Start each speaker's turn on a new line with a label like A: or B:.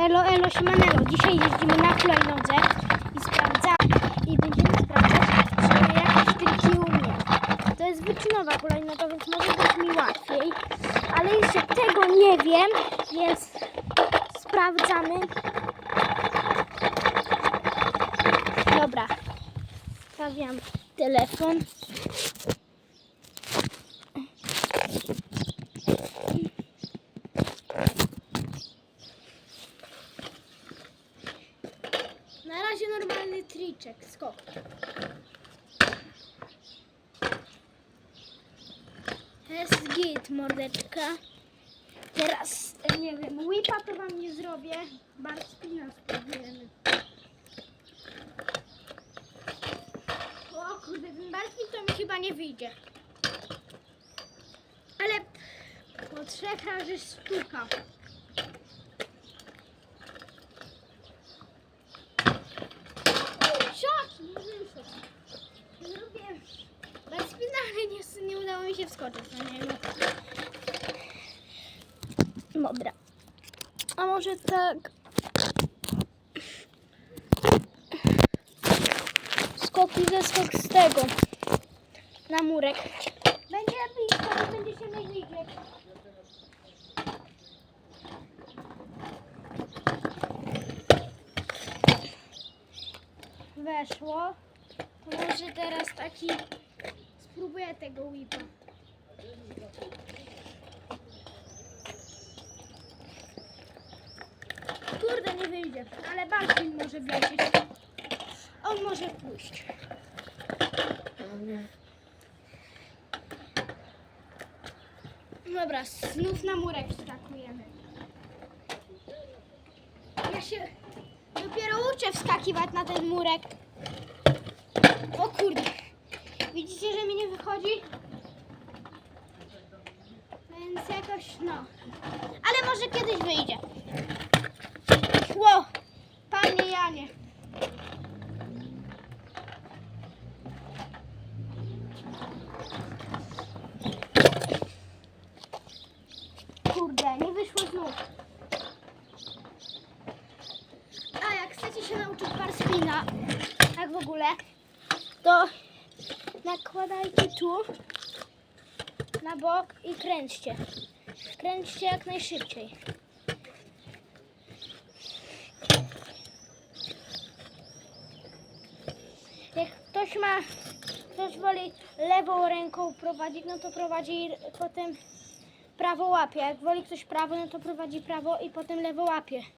A: Elo, elo, siemanelo. Dzisiaj jeździmy na hulajnodze i sprawdzamy i będziemy sprawdzać, czy jakieś triki umiem. To jest wyczynowa hulajnoga, więc może być mi łatwiej, ale jeszcze tego nie wiem, więc sprawdzamy. Dobra, stawiam telefon. Na razie normalny triczek, skok. Jest git, mordeczka. Teraz, e, nie wiem, whipa to wam nie zrobię. Bar spina spróbujemy. O kurde, ten bar spin to mi chyba nie wyjdzie. Ale po trzech razy sztuka. Szok! Nie wyszedł. Zrobię bar spina, nie, udało mi się wskoczyć na niego. Dobra. A może tak. Skoki ze skok z tego. Na murek. Będzie blisko, będzie się widzieć. Weszło. Może teraz taki. Spróbuję tego whipa. Kurde, nie wyjdzie, ale Balkin może wlecieć. On może pójść. Dobra, znów na murek wskakujemy. Ja się dopiero uczę wskakiwać na ten murek. O kurde. Widzicie, że mi nie wychodzi? Więc jakoś no. Ale może kiedyś wyjdzie. Ło, panie Janie. Kurde, nie wyszło znów. A jak chcecie się nauczyć bar spina, tak w ogóle, to nakładajcie tu na bok i kręćcie. Kręćcie jak najszybciej. Jak ktoś ma, ktoś woli lewą ręką prowadzić, no to prowadzi potem prawo łapie. Jak woli ktoś prawo, no to prowadzi prawo i potem lewo łapie.